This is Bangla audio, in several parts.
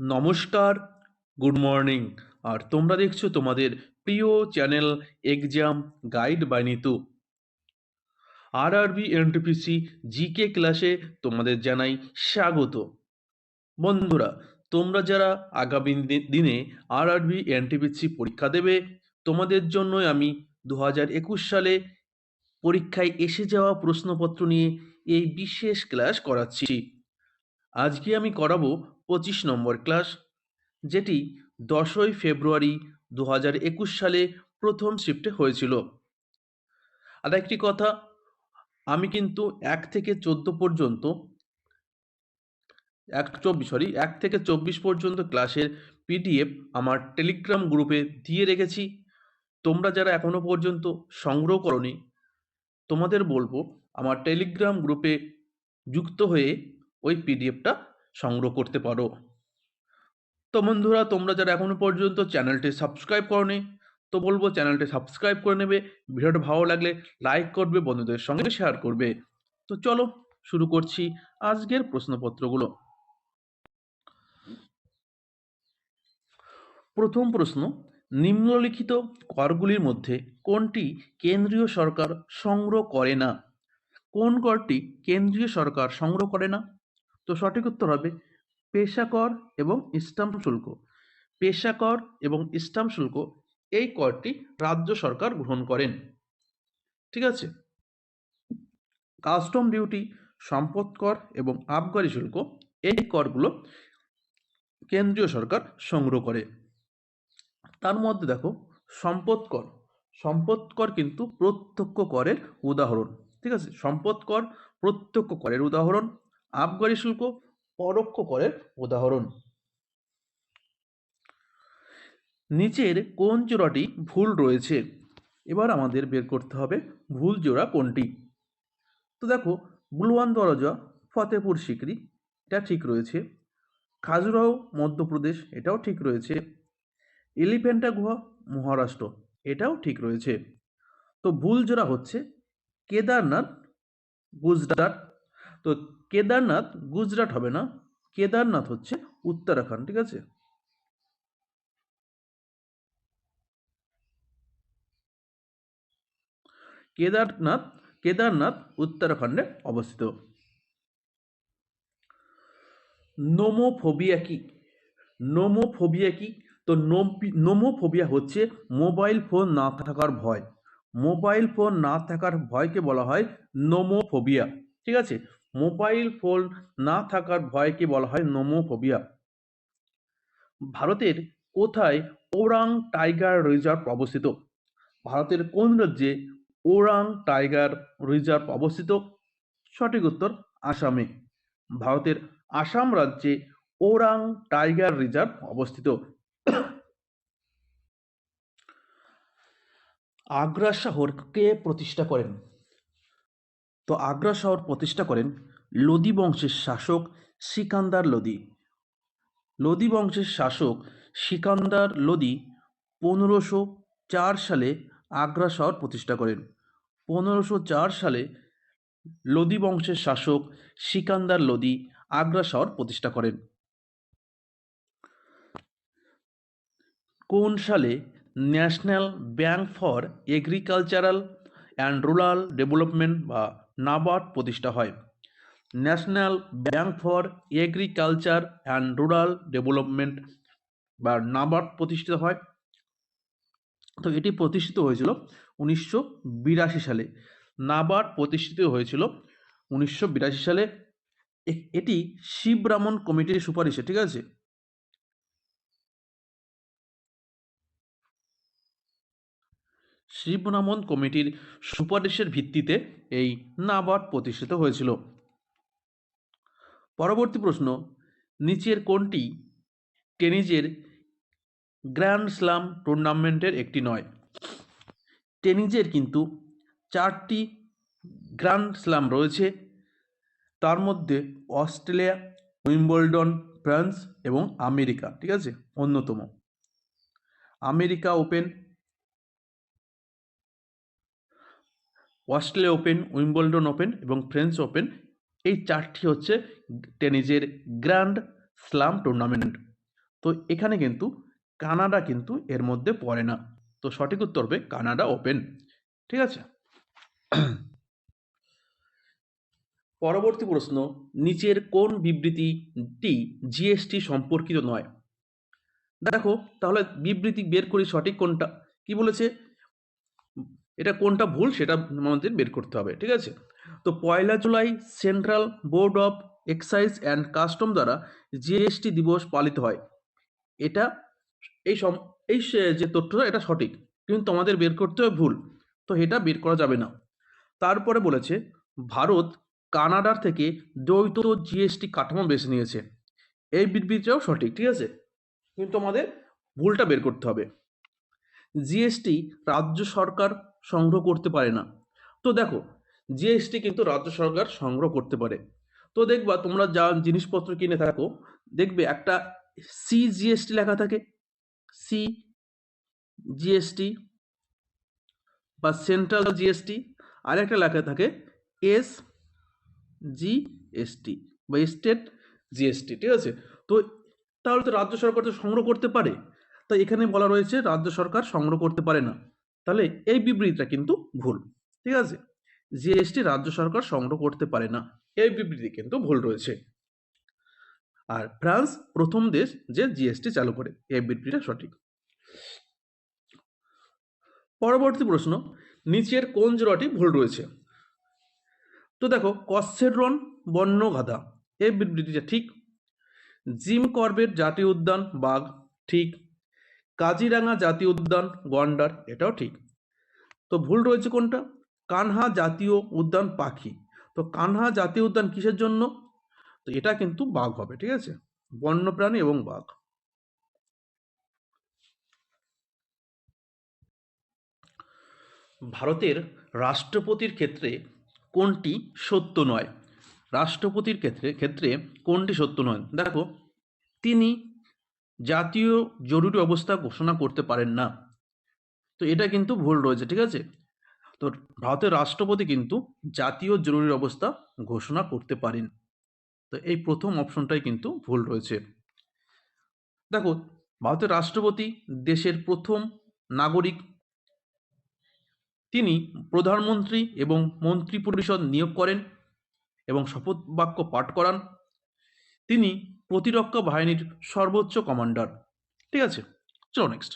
নমস্কার, গুড মর্নিং। আর তোমরা দেখছ তোমাদের প্রিয় channel exam guide by Nitu. আর আরবি এনটিপিসি জিকে ক্লাসে তোমাদের জানাই স্বাগত। বন্ধুরা, তোমরা যারা আগামী দিনে আর আরবি এনটিপিসি পরীক্ষা দেবে, তোমাদের জন্যই আমি দু হাজার একুশ সালে পরীক্ষায় এসে যাওয়া প্রশ্নপত্র নিয়ে এই বিশেষ ক্লাস করাচ্ছি। আজকে আমি করাবো পঁচিশ নম্বর ক্লাস, যেটি দশই ফেব্রুয়ারি দু হাজার একুশ সালে প্রথম শিফটে হয়েছিল। আর একটি কথা, আমি কিন্তু এক থেকে চোদ্দ পর্যন্ত, এক চব্বিশ সরি এক থেকে চব্বিশ পর্যন্ত ক্লাসের পিডিএফ আমার টেলিগ্রাম গ্রুপে দিয়ে রেখেছি। তোমরা যারা এখনও পর্যন্ত সংগ্রহ করনি, তোমাদের বলব, আমার টেলিগ্রাম গ্রুপে যুক্ত হয়ে ওই পিডিএফটা সংগ্রহ করতে পারো। তো বন্ধুরা, তোমরা যারা এখনও পর্যন্ত চ্যানেলটি সাবস্ক্রাইব করনি, তো বলব চ্যানেলটি সাবস্ক্রাইব করে নেবে। ভিডিওটা ভালো লাগলে লাইক করবে, বন্ধুদের সঙ্গে শেয়ার করবে। তো চলো শুরু করছি আজকের প্রশ্নপত্রগুলো। প্রথম প্রশ্ন, নিম্নলিখিত করগুলির মধ্যে কোনটি কেন্দ্রীয় সরকার সংগ্রহ করে না? কোন করটি কেন্দ্রীয় সরকার সংগ্রহ করে না? তো সঠিক উত্তর হবে পেশা কর এবং স্টাম্প শুল্ক। পেশা কর এবং স্টাম্প শুল্ক এই করটি রাজ্য সরকার গ্রহণ করেন। ঠিক আছে? কাস্টম ডিউটি, সম্পদ কর এবং আবগারি শুল্ক এই করগুলো কেন্দ্রীয় সরকার সংগ্রহ করে। তার মধ্যে দেখো, সম্পদ কর। সম্পদ কর কিন্তু প্রত্যক্ষ করের উদাহরণ। ঠিক আছে? সম্পদ কর প্রত্যক্ষ করের উদাহরণ। আবগারি শুল্ক পরোক্ষ করের উদাহরণ। নিচের কোন জোড়াটি ভুল রয়েছে? এবার আমাদের বের করতে হবে ভুল জোড়া কোনটি? তো দেখো, বুলওয়ান দরজা ফতেপুর সিকরি, এটা ঠিক রয়েছে। খাজুরাহো, মধ্যপ্রদেশ, এটাও ঠিক রয়েছে। এলিফেন্টা গুহা, মহারাষ্ট্র, এটাও ঠিক রয়েছে। তো ভুল জোড়া হচ্ছে কেদারনাথ, গুজরাট তো কেদারনাথ গুজরাট হবে না? কেদারনাথ হচ্ছে উত্তরাখণ্ড, ঠিক আছে? কেদারনাথ কেদারনাথ উত্তরাখণ্ডে অবস্থিত। নোমোফোবিয়া কি? নোমোফোবিয়া কি? তো নোম- নোমোফোবিয়া হচ্ছে মোবাইল ফোন না থাকার ভয়। মোবাইল ফোন না থাকার ভয়কে বলা হয় নোমোফোবিয়া, ঠিক আছে? মোবাইল ফোন না থাকার ভয়কে বলা হয় নোমোফোবিয়া। ভারতের কোথায় ওরাং টাইগার রিজার্ভ অবস্থিত? ভারতের কোন রাজ্যে ওরাং টাইগার রিজার্ভ অবস্থিত? সঠিক উত্তর আসামে। ভারতের আসাম রাজ্যে ওরাং টাইগার রিজার্ভ অবস্থিত। আগ্রা শহর কে প্রতিষ্ঠা করেন। তো আগ্রা শহর প্রতিষ্ঠা করেন লোদি বংশের শাসক সিকান্দার লোদি। লোদি বংশের শাসক সিকান্দার লোদি পনেরোশো চার সালে আগ্রা শহর প্রতিষ্ঠা করেন। পনেরোশো চার সালে লোদি বংশের শাসক সিকান্দার লোদি আগ্রা শহর প্রতিষ্ঠা করেন। কোন সালে national bank for agricultural and rural development বা নাবার্ড প্রতিষ্ঠা হয়। National bank for agriculture and rural development বা নাবার্ড প্রতিষ্ঠিত হয়। তো এটি প্রতিষ্ঠিত হয়েছিল উনিশশো বিরাশি সালে। নাবার্ড প্রতিষ্ঠিত হয়েছিল উনিশশো বিরাশি সালে। এটি শিবরামন কমিটির সুপারিশে, ঠিক আছে? শিবরামন কমিটির সুপারিশের ভিত্তিতে এই নাবার্ড প্রতিষ্ঠিত হয়েছিল। পরবর্তী প্রশ্ন, নিচের কোনটি টেনিজের গ্র্যান্ড স্লাম টুর্নামেন্টের একটি নয়? টেনিসের কিন্তু চারটি গ্র্যান্ড স্লাম রয়েছে। তার মধ্যে অস্ট্রেলিয়া, উইম্বলডন, ফ্রান্স এবং আমেরিকা, ঠিক আছে? অন্যতম। America open Australia open, Wimbledon open এবং ফ্রেঞ্চ ওপেন, এই চারটি হচ্ছে টেনিসের গ্র্যান্ড স্লাম টুর্নামেন্ট। তো এখানে কিন্তু কানাডা কিন্তু এর মধ্যে পড়ে না। তো সঠিক উত্তর হবে কানাডা ওপেন। ঠিক আছে? পরবর্তী প্রশ্ন, নিচের কোন বিবৃতিটি জিএসটি সম্পর্কিত নয়? দেখো, তাহলে বিবৃতি বের করি সঠিক কোনটা? কি বলেছে? এটা কোনটা ভুল সেটা আমাদের বের করতে হবে, ঠিক আছে? তো পয়লা July central board of excise and custom দ্বারা জিএসটি দিবস পালিত হয়। এটা এই সম, এই যে তথ্যটা, এটা সঠিক, কিন্তু তোমাদের বের করতে হবে ভুল, তো এটা বের করা যাবে না। তারপরে বলেছে, ভারত কানাডার থেকে দ্বৈত জিএসটি কাঠামো বেছে নিয়েছে। এই বিবৃতিটাও সঠিক, ঠিক আছে? কিন্তু আমাদের ভুলটা বের করতে হবে। জিএসটি রাজ্য সরকার সংগ্রহ করতে পারে না। তো দেখো জিএসটি কিন্তু রাজ্য সরকার সংগ্রহ করতে পারে। তো দেখবা, তোমরা যা জিনিসপত্র কিনে থাকো, দেখবে একটা সি জিএসটি লেখা থাকে। সি জিএসটি বা সেন্ট্রাল জিএসটি আর একটা লেখা থাকে এস জিএসটি বা স্টেট জিএসটি ঠিক আছে? তো তাহলে তো রাজ্য সরকার তো সংগ্রহ করতে পারে। তাই এখানে বলা রয়েছে রাজ্য সরকার সংগ্রহ করতে পারে না। তাহলে এই বিবৃতিটা কিন্তু ভুল, ঠিক আছে? জিএসটি রাজ্য সরকার সংগ্রহ করতে পারে না, এই বিবৃতি কিন্তু ভুল রয়েছে। আর ফ্রান্স প্রথম দেশ যে জিএসটি চালু করে, এই বিবৃতিটা সঠিক। পরবর্তী প্রশ্ন, নিচের কোন জোড়াটি ভুল রয়েছে? তো দেখো কসেরন বন্য গাধা এই বিবৃতিটা ঠিক। জিম করবেট জাতীয় উদ্যান, বাঘ, ঠিক। কাজিরাঙা জাতীয় উদ্যান, গন্ডার, এটাও ঠিক। তো ভুল রয়েছে কোনটা? কানহা জাতীয় উদ্যান পাখি। তো কানহা জাতীয় উদ্যান কিসের জন্য? তো এটা কিন্তু বাঘ হবে, ঠিক আছে? বন্যপ্রাণী এবং বাঘ। ভারতের রাষ্ট্রপতির ক্ষেত্রে কোনটি সত্য নয়? রাষ্ট্রপতির ক্ষেত্রে ক্ষেত্রে কোনটি সত্য নয়? দেখো, তিনি জাতীয় জরুরি অবস্থা ঘোষণা করতে পারেন না। তো এটা কিন্তু ভুল রয়েছে, ঠিক আছে? তো ভারতের রাষ্ট্রপতি কিন্তু জাতীয় জরুরি অবস্থা ঘোষণা করতে পারেন। তো এই প্রথম অপশনটাই কিন্তু ভুল রয়েছে। দেখো, ভারতের রাষ্ট্রপতি দেশের প্রথম নাগরিক। তিনি প্রধানমন্ত্রী এবং মন্ত্রী পরিষদ নিয়োগ করেন এবং শপথ বাক্য পাঠ করান। তিনি প্রতিরক্ষা বাহিনীর সর্বোচ্চ কমান্ডার। ঠিক আছে, চলো নেক্সট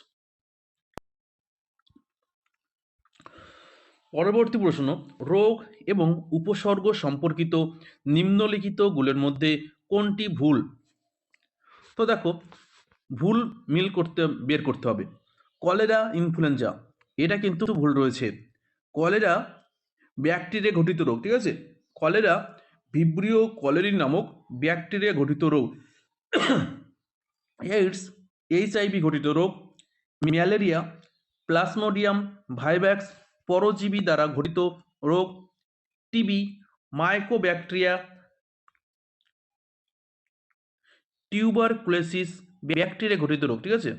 পরবর্তী প্রশ্ন, রোগ এবং উপসর্গ সম্পর্কিত নিম্নলিখিত নিম্নলিখিতগুলোর মধ্যে কোনটি ভুল? তো দেখো, ভুল মিল করতে, বের করতে হবে। কলেরা, ইনফ্লুয়েঞ্জা, এটা কিন্তু ভুল রয়েছে। কলেরা ব্যাকটেরিয়া ঘটিত রোগ, ঠিক আছে? কলেরা ভিব্রিও কলেরিন নামক ব্যাকটেরিয়া ঘটিত রোগ। এইডস এইচআইভি ঘটিত রোগ, ম্যালেরিয়া, প্লাসমোডিয়াম, ভাইব্যাক্স, পরজীবী দ্বারা ঘটিত রোগ টিবি মাইকোব্যাকটেরিয়া টিউবারকুলোসিস ব্যাকটেরিয়া ঘটিত রোগ, ঠিক আছে?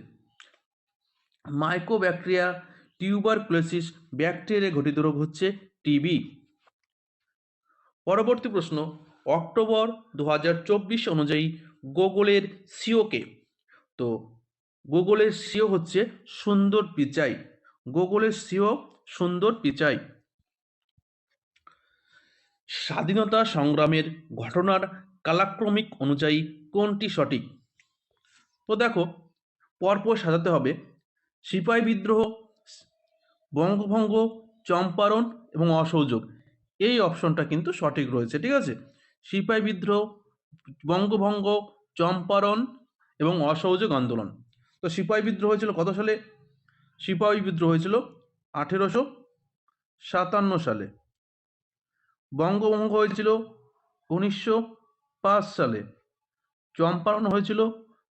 মাইকোব্যাকটেরিয়া টিউবারকুলোসিস ব্যাকটেরিয়া ঘটিত রোগ হচ্ছে টিবি পরবর্তী প্রশ্ন, অক্টোবর দু হাজার চব্বিশ অনুযায়ী গুগলের সিওকে তো গুগলের সিও হচ্ছে সুন্দর পিচাই। গুগলের সিও সুন্দর পিচাই। স্বাধীনতা সংগ্রামের ঘটনার কালাক্রমিক অনুযায়ী কোনটি সঠিক? তো দেখো, পরপর সাজাতে হবে। সিপাহী বিদ্রোহ, বঙ্গভঙ্গ, চম্পারণ এবং অসহযোগ। এই অপশনটা কিন্তু সঠিক রয়েছে, ঠিক আছে? সিপাহী বিদ্রোহ, বঙ্গভঙ্গ চম্পারণ এবং অসহযোগ আন্দোলন। তো সিপাহী বিদ্রোহ হয়েছিল কত সালে? সিপাহী বিদ্রোহ হয়েছিল আঠেরোশো সাতান্ন সালে। বঙ্গভঙ্গ হয়েছিল উনিশশো পাঁচ সালে। চম্পারণ হয়েছিল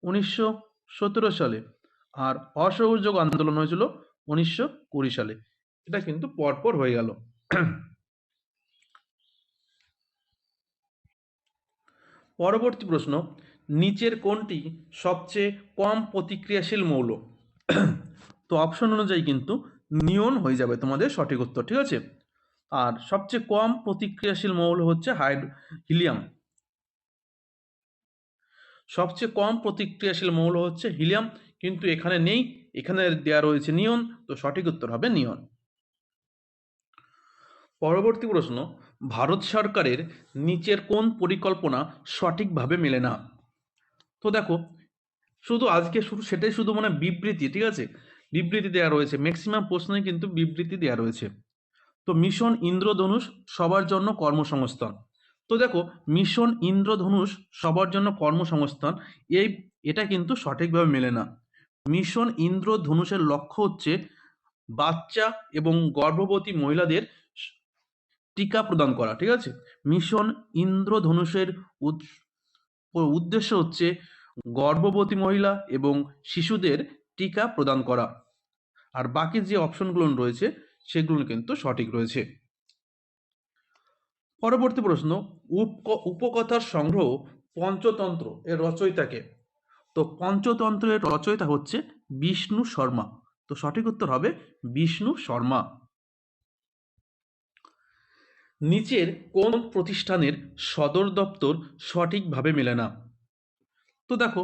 উনিশশো সতেরো সালে। আর অসহযোগ আন্দোলন হয়েছিল উনিশশো কুড়ি সালে। এটা কিন্তু পরপর হয়ে গেল। পরবর্তী প্রশ্ন নিচের কোনটি সবচেয়ে কম প্রতিক্রিয়াশীল মৌল। তো অপশন অনুযায়ী কিন্তু নিয়ন হয়ে যাবে তোমাদের সঠিক উত্তর, ঠিক আছে? আর সবচেয়ে কম প্রতিক্রিয়াশীল মৌল হচ্ছে হাইড, হিলিয়াম। সবচেয়ে কম প্রতিক্রিয়াশীল মৌল হচ্ছে হিলিয়াম, কিন্তু এখানে নেই, এখানে দেওয়া রয়েছে নিয়ন, তো সঠিক উত্তর হবে নিয়ন। পরবর্তী প্রশ্ন, ভারত সরকারের নিচের কোন পরিকল্পনা সঠিকভাবে মেলে না। তো দেখো, শুধু আজকে শুধু সেটাই শুধু মানে বিবৃতি, ঠিক আছে? বিবৃতি দেওয়া রয়েছে। ম্যাক্সিমাম প্রশ্নে কিন্তু বিবৃতি দেওয়া রয়েছে। তো মিশন ইন্দ্রধনুষ সবার জন্য কর্মসংস্থান। তো দেখো, মিশন ইন্দ্রধনুষ সবার জন্য কর্মসংস্থান, এই, এটা কিন্তু সঠিকভাবে মেলে না। মিশন ইন্দ্রধনুষের লক্ষ্য হচ্ছে বাচ্চা এবং গর্ভবতী মহিলাদের টিকা প্রদান করা, ঠিক আছে? মিশন ইন্দ্রধনুষের উদ্দেশ্য হচ্ছে গর্ভবতী মহিলা এবং শিশুদের টিকা প্রদান করা। আর বাকি যে অপশনগুলো রয়েছে, সেগুলো কিন্তু সঠিক রয়েছে। পরবর্তী প্রশ্ন, উপ- উপকথার সংগ্রহ পঞ্চতন্ত্র এর রচয়িতাকে তো পঞ্চতন্ত্রের রচয়িতা হচ্ছে বিষ্ণু শর্মা। তো সঠিক উত্তর হবে বিষ্ণু শর্মা। নিচের কোন প্রতিষ্ঠানের সদর দপ্তর সঠিকভাবে মেলে না। তো দেখো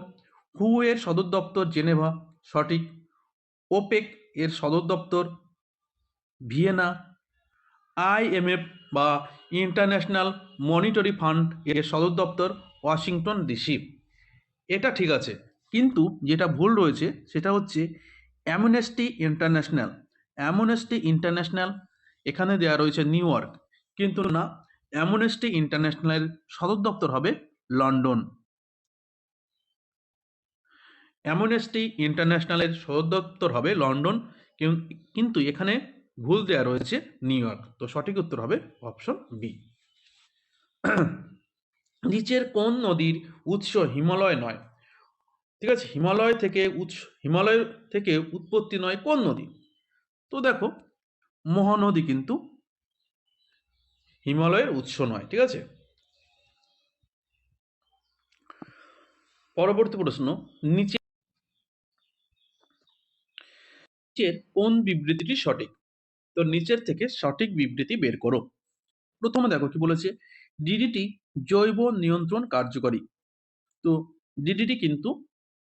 হু এর সদর দপ্তর জেনেভা সঠিক ওপেক এর সদর দপ্তর ভিয়েনা আইএমএফ বা ইন্টারন্যাশনাল মনিটরি ফান্ড এর সদর দপ্তর ওয়াশিংটন ডিসি। এটা ঠিক আছে, কিন্তু যেটা ভুল রয়েছে সেটা হচ্ছে অ্যামনেস্টি ইন্টারন্যাশনাল অ্যামনেস্টি ইন্টারন্যাশনাল এখানে দেওয়া রয়েছে নিউ ইয়র্ক। কিন্তু না অ্যামনেস্টি ইন্টারন্যাশনালের সদর দপ্তর হবে লন্ডন। অ্যামনেস্টি ইন্টারন্যাশনালের সদর দপ্তর হবে লন্ডন কিন্তু এখানে ভুল দেওয়া রয়েছে নিউ ইয়র্ক। তো সঠিক উত্তর হবে অপশন বি। নিচের কোন নদীর উৎস হিমালয় নয়? ঠিক আছে, হিমালয় থেকে উৎস হিমালয় থেকে উৎপত্তি নয় কোন নদী? তো দেখো, মহানদী কিন্তু হিমালয়ের উৎস নয়, ঠিক আছে? পরবর্তী প্রশ্ন, নিচে নিচের কোন বিবৃতিটি সঠিক? তো নিচের থেকে সঠিক বিবৃতি বের করো। প্রথমে দেখো কি বলেছে ডিডিটি জৈব নিয়ন্ত্রণ কার্যকরী। তো ডিডিটি কিন্তু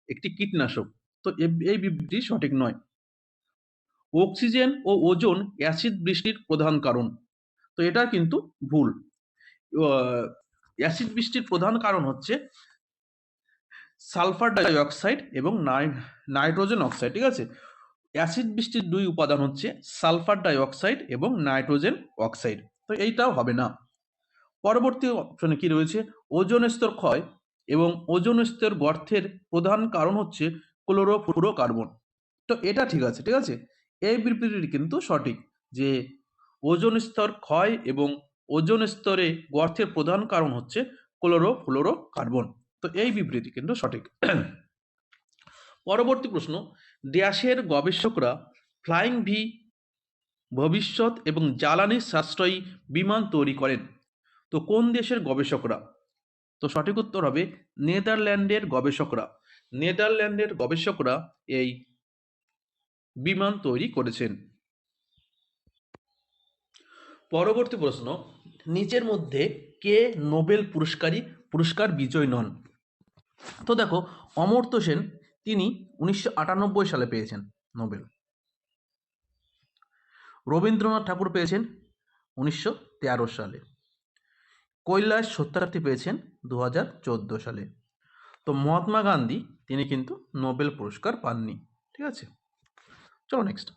একটি কীটনাশক। তো এই বিবৃতি সঠিক নয়। অক্সিজেন ও ওজন অ্যাসিড বৃষ্টির প্রধান কারণ। তো এটা কিন্তু ভুল। অ্যাসিড বৃষ্টির প্রধান কারণ হচ্ছে সালফার ডাই অক্সাইড এবং নাই- নাইট্রোজেন অক্সাইড, ঠিক আছে? অ্যাসিড বৃষ্টির দুই উপাদান হচ্ছে সালফার ডাই অক্সাইড এবং নাইট্রোজেন অক্সাইড। তো এইটাও হবে না। পরবর্তী অপশনে কি রয়েছে? ওজন স্তর ক্ষয় এবং ওজন স্তর গর্তের প্রধান কারণ হচ্ছে ক্লোরোফ্লুরোকার্বন। তো এটা ঠিক আছে ঠিক আছে? এই বিবৃতিটি কিন্তু সঠিক যে ওজোন স্তর ক্ষয় এবং ওজোন স্তরে গর্তের প্রধান কারণ হচ্ছে ক্লোরো ফ্লোরো কার্বন তো এই বিবৃতি কিন্তু সঠিক। পরবর্তী প্রশ্ন, ড্যাশের গবেষকরা ফ্লাইং ভি ভবিষ্যৎ এবং জ্বালানি সাশ্রয়ী বিমান তৈরি করেন। তো কোন দেশের গবেষকরা? তো সঠিক উত্তর হবে নেদারল্যান্ডের গবেষকরা। নেদারল্যান্ডের গবেষকরা এই বিমান তৈরি করেছেন। পরবর্তী প্রশ্ন, নিচের মধ্যে কে নোবেল পুরস্কারী, পুরস্কার বিজয়ী নন? তো দেখো, অমর্ত্য সেন, তিনি উনিশশো আটানব্বই সালে পেয়েছেন নোবেল। রবীন্দ্রনাথ ঠাকুর পেয়েছেন উনিশশো তেরো সালে। কৈলাস সত্যার্থী পেয়েছেন দু হাজার চোদ্দ সালে। তো মহাত্মা গান্ধী, তিনি কিন্তু নোবেল পুরস্কার পাননি। ঠিক আছে? চলো নেক্সট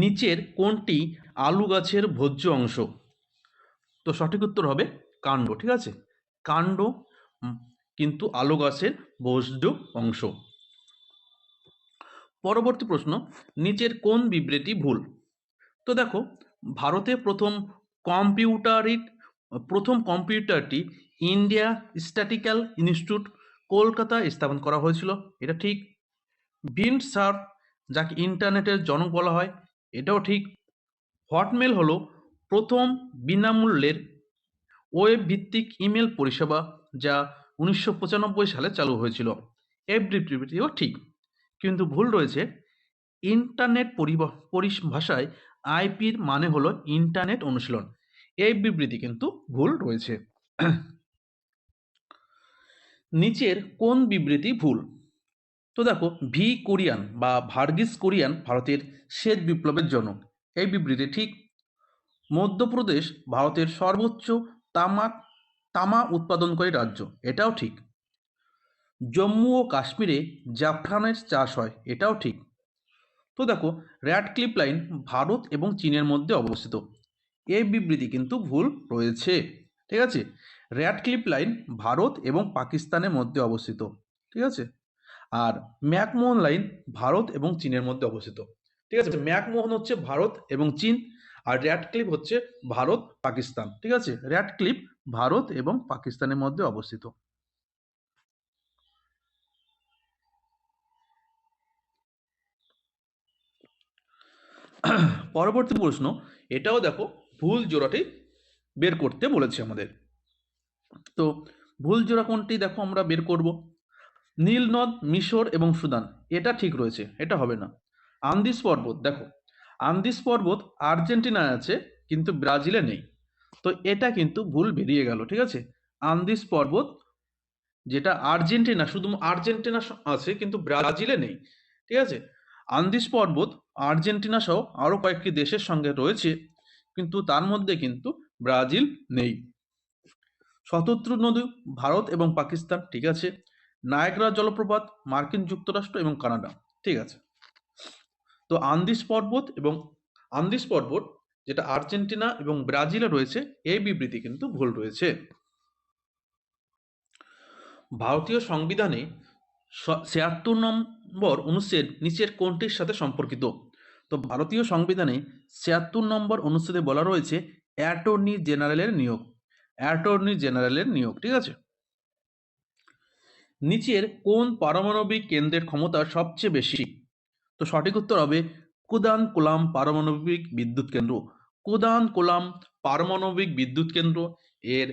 নিচের কোনটি আলু গাছের ভোজ্য অংশ? তো সঠিক উত্তর হবে কাণ্ড, ঠিক আছে? কাণ্ড কিন্তু আলু গাছের ভোজ্য অংশ। পরবর্তী প্রশ্ন, নিচের কোন বিবৃতি ভুল? তো দেখো, ভারতে প্রথম কম্পিউটারিক প্রথম কম্পিউটারটি ইন্ডিয়া স্ট্যাটিক্যাল ইনস্টিটিউট কলকাতা স্থাপন করা হয়েছিল। এটা ঠিক। বিন্ড সার্ফ যাকে ইন্টারনেটের জনক বলা হয়। এটাও ঠিক। হটমেল হলো প্রথম বিনামূল্যের ওয়েব ভিত্তিক ইমেল পরিষেবা যা উনিশশো পঁচানব্বই সালে চালু হয়েছিল। বিবৃতিও ঠিক। কিন্তু ভুল রয়েছে। ইন্টারনেট পরিভাষায় আইপির মানে হলো ইন্টারনেট অনুশীলন। এই বিবৃতি কিন্তু ভুল রয়েছে। নিচের কোন বিবৃতি ভুল? তো দেখো, ভি কোরিয়ান বা ভার্গিস কোরিয়ান ভারতের শ্বেত বিপ্লবের জনক। এই বিবৃতি ঠিক মধ্যপ্রদেশ ভারতের সর্বোচ্চ তামাক তামা উৎপাদনকারী রাজ্য, এটাও ঠিক। জম্মু ও কাশ্মীরে জাফরানের চাষ হয়, এটাও ঠিক। তো দেখো র্যাড ক্লিপ লাইন ভারত এবং চীনের মধ্যে অবস্থিত। এই বিবৃতি কিন্তু ভুল রয়েছে, ঠিক আছে? র্যাড ক্লিপ লাইন ভারত এবং পাকিস্তানের মধ্যে অবস্থিত, ঠিক আছে? আর ম্যাকমোহন লাইন ভারত এবং চীনের মধ্যে অবস্থিত। ঠিক আছে? ম্যাকমোহন হচ্ছে ভারত এবং চীন আর র্যাড ক্লিপ হচ্ছে ভারত, পাকিস্তান। ঠিক আছে? র্যাড ক্লিপ ভারত এবং পাকিস্তানের মধ্যে অবস্থিত। পরবর্তী প্রশ্ন, এটাও দেখো ভুল জোড়াটি বের করতে বলেছে আমাদের। তো ভুল জোড়া কোনটি দেখো আমরা বের করব। নীল নদ, মিশর এবং সুদান, এটা ঠিক রয়েছে, এটা হবে না। আন্দিস পর্বত, দেখো আন্দিস পর্বত আর্জেন্টিনায় আছে, কিন্তু ব্রাজিলে নেই। তো এটা কিন্তু ভুল বেরিয়ে গেল, ঠিক আছে? আন্দিস পর্বত, যেটা আর্জেন্টিনা, শুধু আর্জেন্টিনা আছে, কিন্তু ব্রাজিলে নেই, ঠিক আছে? আন্দিস পর্বত আর্জেন্টিনা সহ আরও কয়েকটি দেশের সঙ্গে রয়েছে, কিন্তু তার মধ্যে কিন্তু ব্রাজিল নেই। শতদ্রু নদী, ভারত এবং পাকিস্তান, ঠিক আছে? নায়গ্রা জলপ্রপাত, মার্কিন যুক্তরাষ্ট্র এবং কানাডা। ঠিক আছে? তো আন্দিস পর্বত এবং আন্দিস পর্বত, যেটা আর্জেন্টিনা এবং ব্রাজিলে রয়েছে, এই বিবৃতি কিন্তু ভুল রয়েছে। ভারতীয় সংবিধানে ছিয়াত্তর নম্বর অনুচ্ছেদ নিচের কোনটির সাথে সম্পর্কিত? তো ভারতীয় সংবিধানে ছিয়াত্তর নম্বর অনুচ্ছেদে বলা রয়েছে অ্যাটর্নি জেনারেলের নিয়োগ। অ্যাটর্নি জেনারেলের নিয়োগ, ঠিক আছে? নিচের কোন পারমাণবিক কেন্দ্রের ক্ষমতা সবচেয়ে বেশি? তো সঠিক উত্তর হবে কুদান কোলাম পারমাণবিক বিদ্যুৎ কেন্দ্র। কুদান কোলাম পারমাণবিক বিদ্যুৎ কেন্দ্র এর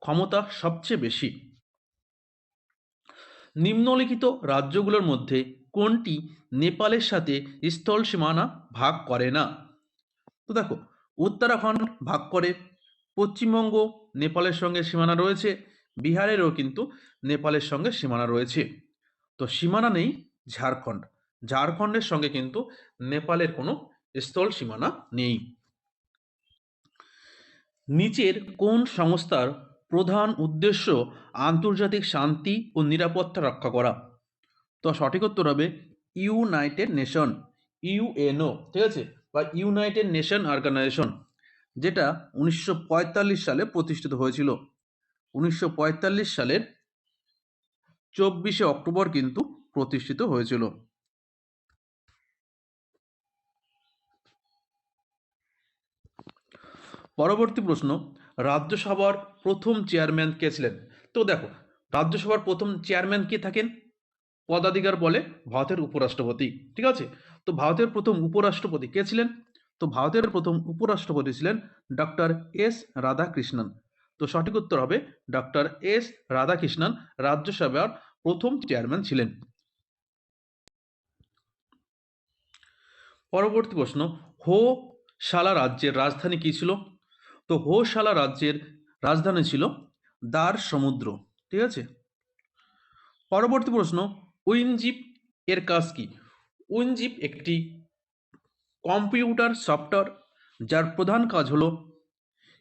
ক্ষমতা সবচেয়ে বেশি। নিম্নলিখিত রাজ্যগুলোর মধ্যে কোনটি নেপালের সাথে স্থল সীমানা ভাগ করে না? তো দেখো, উত্তরাখণ্ড ভাগ করে, পশ্চিমবঙ্গ নেপালের সঙ্গে সীমানা রয়েছে বিহারেরও কিন্তু নেপালের সঙ্গে সীমানা রয়েছে। তো সীমানা নেই ঝাড়খণ্ড। ঝাড়খণ্ডের সঙ্গে কিন্তু নেপালের কোনো স্থল সীমানা নেই। নিচের কোন সংস্থার প্রধান উদ্দেশ্য আন্তর্জাতিক শান্তি ও নিরাপত্তা রক্ষা করা? তো সঠিক উত্তর হবে ইউনাইটেড নেশন, ইউএনও, ঠিক আছে? বা ইউনাইটেড নেশন অর্গানাইজেশন, যেটা উনিশশো পঁয়তাল্লিশ সালে প্রতিষ্ঠিত হয়েছিল। উনিশশো পঁয়তাল্লিশ সালের চব্বিশে অক্টোবর কিন্তু প্রতিষ্ঠিত হয়েছিল। পরবর্তী প্রশ্ন, রাজ্যসভার প্রথম চেয়ারম্যান কে ছিলেন? তো দেখো, রাজ্যসভার প্রথম চেয়ারম্যান কে থাকেন? পদাধিকার বলে ভারতের উপরাষ্ট্রপতি, ঠিক আছে? তো ভারতের প্রথম উপরাষ্ট্রপতি কে ছিলেন? তো ভারতের প্রথম উপরাষ্ট্রপতি ছিলেন ডক্টর এস রাধাকৃষ্ণন। তো সঠিক উত্তর হবে ডক্টর এস রাধাকৃষ্ণন, রাজ্যসভার প্রথম চেয়ারম্যান ছিলেন। পরবর্তী প্রশ্ন, হো শালা রাজ্যের রাজধানী কী ছিল? তো হোশালা রাজ্যের রাজধানী ছিল দ্বার সমুদ্র, ঠিক আছে? পরবর্তী প্রশ্ন, উইনজিপ এর কাজ কি? উইনজিপ একটি কম্পিউটার, সফটওয়্যার, যার প্রধান কাজ হলো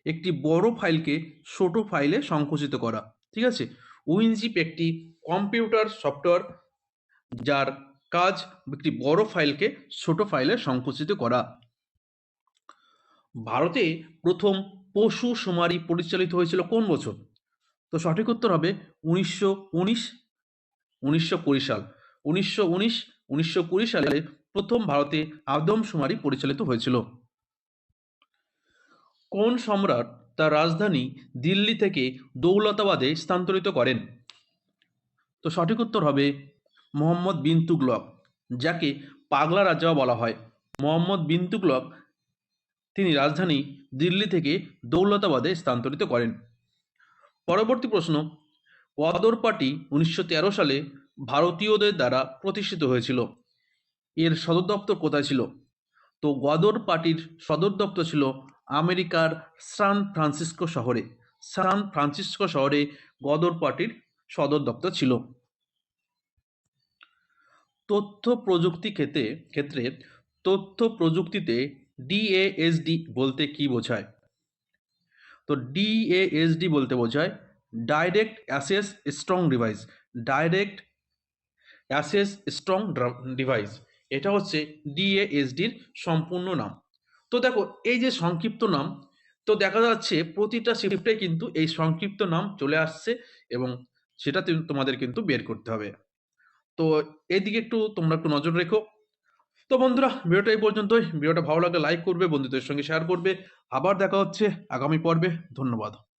একটি বড় ফাইলকে ছোট ফাইলে সংকুচিত করা, ঠিক আছে? উইনজিপ একটি কম্পিউটার সফটওয়্যার যার কাজ একটি বড় ফাইলকে ছোট ফাইলে সংকুচিত করা। ভারতে প্রথম পশু শুমারি পরিচালিত হয়েছিল কোন বছর? তো সঠিক উত্তর হবে উনিশশো উনিশ, উনিশশো কুড়ি সাল। উনিশশো উনিশ, উনিশশো কুড়ি সালে প্রথম ভারতে আদম আদমশুমারি পরিচালিত হয়েছিল। কোন সম্রাট তার রাজধানী দিল্লি থেকে দৌলতাবাদে স্থানান্তরিত করেন? তো সঠিক উত্তর হবে মোহাম্মদ বিন তুগলক, যাকে পাগলা রাজা বলা হয়। মোহাম্মদ বিন তুগলক তিনি রাজধানী দিল্লি থেকে দৌলতাবাদে স্থানান্তরিত করেন। পরবর্তী প্রশ্ন, ওয়াদর পার্টি উনিশশো তেরো সালে ভারতীয়দের দ্বারা প্রতিষ্ঠিত হয়েছিল। এর সদর দপ্তর কোথায় ছিল? তো গদর পার্টির সদর দপ্তর ছিল আমেরিকার সান ফ্রান্সিসকো শহরে। সান ফ্রান্সিসকো শহরে গদর পার্টির সদর দপ্তর ছিল। তথ্য প্রযুক্তি ক্ষেত্রে ক্ষেত্রে তথ্য প্রযুক্তিতে ডিএএসডি বলতে কি বোঝায়? তো ডিএএসডি বলতে বোঝায় direct access storage device direct access storage device এটা হচ্ছে ডিএএসডির সম্পূর্ণ নাম। তো দেখো, এই যে সংক্ষিপ্ত নাম, তো দেখা যাচ্ছে প্রতিটা শিফটে কিন্তু এই সংক্ষিপ্ত নাম চলে আসছে এবং সেটা তোমাদের কিন্তু বের করতে হবে। তো এদিকে একটু তোমরা একটু নজর রেখো। তো বন্ধুরা, ভিডিওটা এই পর্যন্তই। ভিডিওটা ভালো লাগলে লাইক করবে, বন্ধুদের সঙ্গে শেয়ার করবে। আবার দেখা হচ্ছে আগামী পর্বে। ধন্যবাদ।